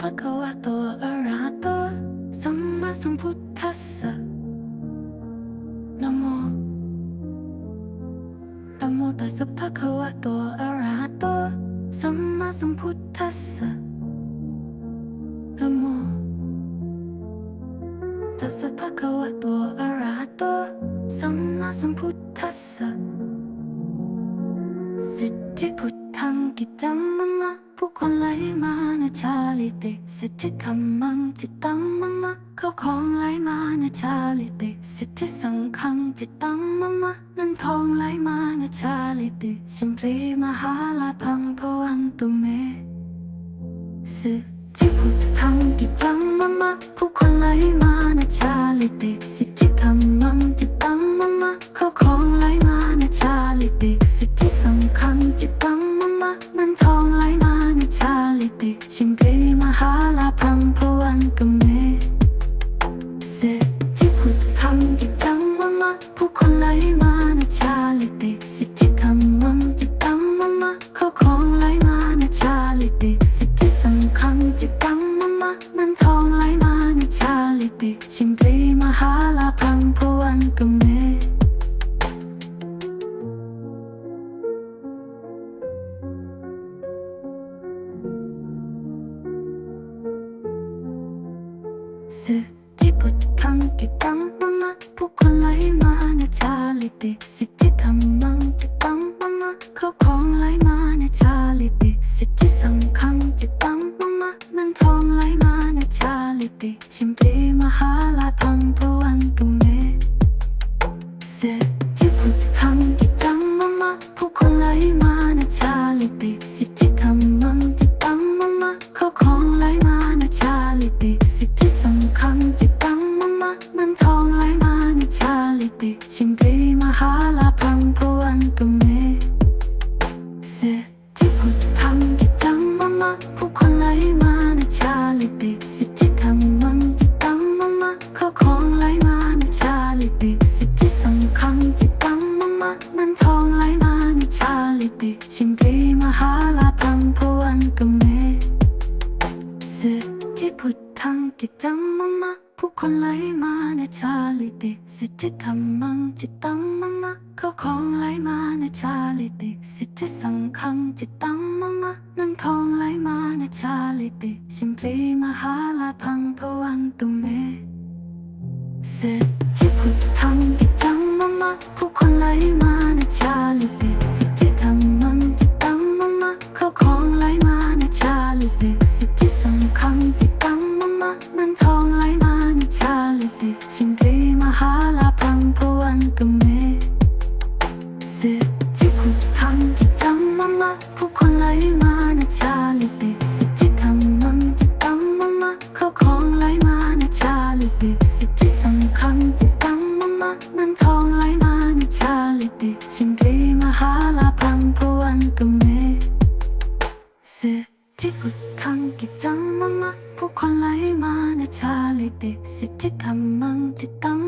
ภะคะวะโตอะระหะโตสั ผู้คนไหลมานะชาลิติสิทธิธรรมังจิตตังมะมะเข้าของไหลมานะชาลิติสิทธิสังฆังจิตตังมะมะเงินทองไหลมานะชาลิติชัมปรีมหาลาพังพวันตุเมสิทธิพุทธังกิจจังมะมะผู้คนไหลมานะชาลิติสิ สิทธิพุทธังกิจตังมะมะผู้คนไหลมานชาลิติสิทธิธรรมังจิตตังมะมะเข้าของไหลมานชาลิติสิทธิสังฆังจิตตังมะมะเงินทองไหลมานชาลิติชิ ลาพังพวันตุเมสิทธิพุทธังกิจจังมะมะผู้คนไหลมานะชาลิติสิทธิธรรมังจิตตังมะมะเข้าของไหลมานะชาลิติสิทธิสังฆังจิตตังมะมะเงินทองไหลมานะชาลิติชิมพีมหาลาพังพวันตุเมสิทธิพุทธังกิจจังมะมะ ผู้คนไหลมาในชาลิติสิทธิธรรมังจิตตังมะมะเข้าของไหลมาในชาลิติสิทธิสังฆังจิตตังมะมะเงินทองไหลมาในชาลิติชิมพีมหาลาพังพวันตุเมสิทธิพุทธังกิจจังมะมะผู้คนไหลมาน ธิพุทธังกิจังมะมะผู้คนไหลมานะชาลิติสิทธิธรรมังจิตตังมะมะ